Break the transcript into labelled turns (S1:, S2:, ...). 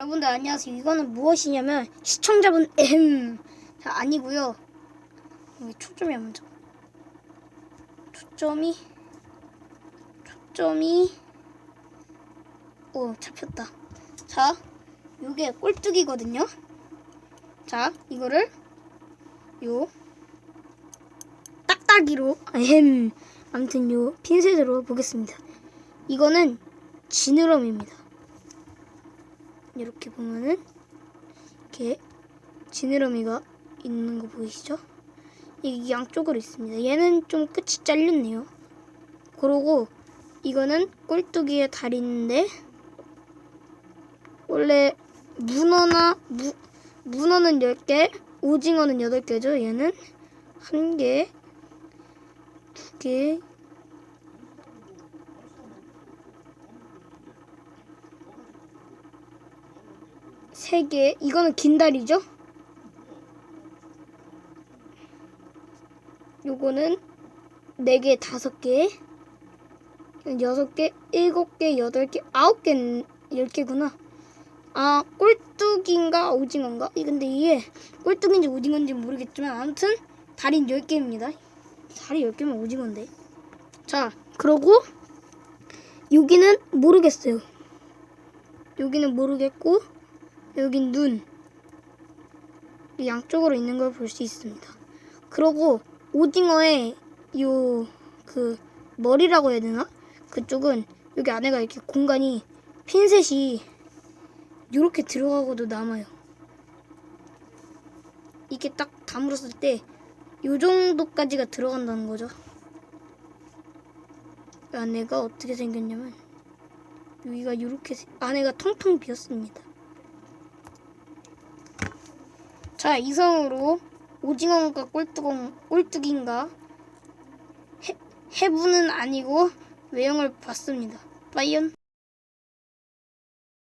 S1: 여러분들 안녕하세요. 이거는 무엇이냐면 시청자분 엠. 자 아니고요. 여기 초점이 안 맞아. 초점이 초점이 오 잡혔다. 자 요게 꼴뚜기거든요. 자 이거를 요 딱딱이로 엠. 아무튼 요 핀셋으로 보겠습니다. 이거는 지느러미입니다. 이렇게 보면은 이렇게 지느러미가 있는 거 보이시죠? 이게 양쪽으로 있습니다. 얘는 좀 끝이 잘렸네요. 그러고 이거는 꼴뚜기의 다리인데 원래 문어나 무, 문어는 10개, 오징어는 8개죠. 얘는 한 개, 두 개, 세 개. 이거는 긴 다리죠? 요거는 네 개, 다섯 개, 여섯 개, 일곱 개, 여덟 개, 아홉 개, 열 개구나. 아, 꼴뚜기인가 오징어인가? 이 근데 이게 꼴뚜기인지 오징어인지 모르겠지만 아무튼 다리는 열 개입니다. 다리 열 개면 오징어인데. 자, 그러고 여기는 모르겠어요. 여기는 모르겠고 여긴 눈. 이 양쪽으로 있는 걸 볼 수 있습니다. 그러고 오징어의 요 그 머리라고 해야 되나? 그쪽은 여기 안에가 이렇게 공간이 핀셋이 이렇게 들어가고도 남아요. 이게 딱 다물었을 때 요 정도까지가 들어간다는 거죠. 이 안에가 어떻게 생겼냐면 여기가 이렇게 안에가 텅텅 비었습니다. 자, 이상으로 오징어인가 꼴뚜공, 꼴뚜기인가 해, 해부는 아니고 외형을 봤습니다. 빠이언.